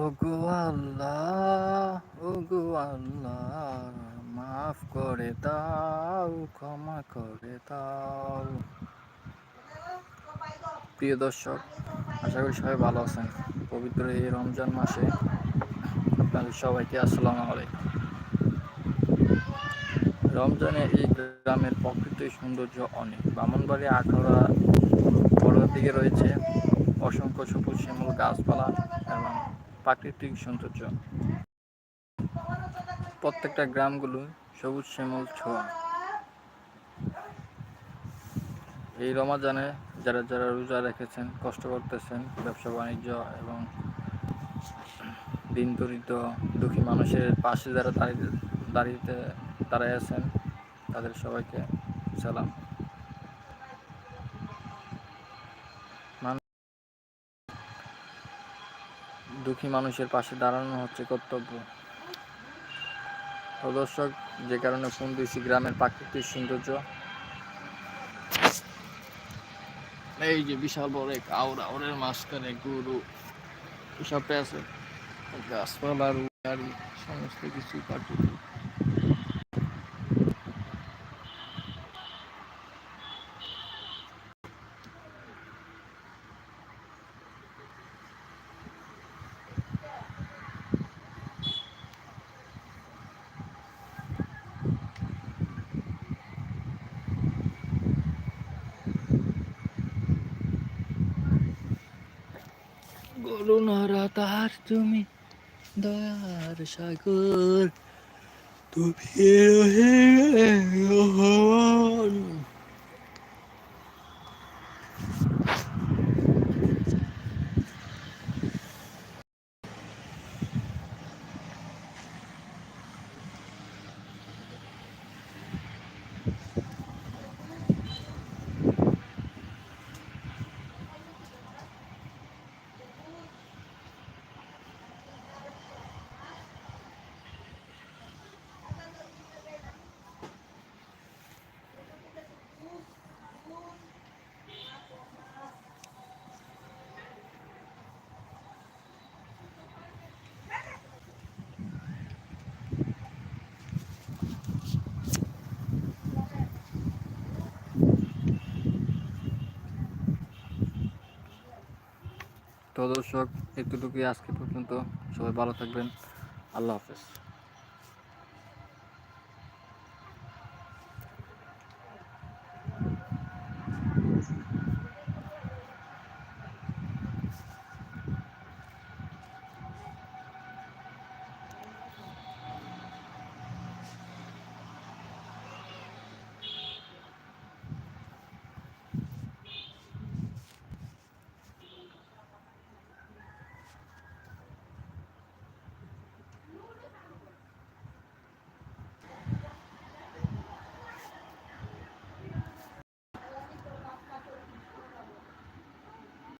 ওগো আল্লাহ মাফ করে দাও, ক্ষমা করে দাও। প্রিয় দর্শক, আশা করি সবাই ভালো আছেন। পবিত্র এই রমজান মাসে আপনাদের সবাইকে আসসালামু আলাইকুম। রমজানে এই গ্রামের প্রকৃতির সৌন্দর্য অনেক। বামনবাড়ি আখাড়া বড়ার দিকে রয়েছে অসংখ্য সবুজ শ্যামল গাছপালা এবং প্রাকৃতিক সৌন্দর্য। প্রত্যেকটা গ্রামগুলো সবুজ শ্যামল ছোঁয়া। এই রমাজানে যারা যারা রোজা রেখেছেন, কষ্ট করতেছেন, ব্যবসা বাণিজ্য এবং দিন দরিদ্র, দুঃখী মানুষের পাশে যারা দাঁড়িয়ে দাঁড়িয়ে, দাঁড়ায় আছেন, তাদের সবাইকে সালাম। দুঃখী মানুষের পাশে দাঁড়ানো হচ্ছে কর্তব্য। প্রদর্শক দর্শক, যে কারণে ফোন দিয়েছি, গ্রামের প্রাকৃতিক সৌন্দর্য। এই যে বিশাল বড় এক আওড়া আউরের মাঝখানে গরু, এসব আছে গাছপালা গাড়ি সমস্ত কিছু প্রাকৃতিক করুণারা তার তুমি দয়ার সাগর তুমি রহে তো দর্শক এতটুকুই আজকে পর্যন্ত। সবাই ভালো থাকবেন। আল্লাহ হাফেজ।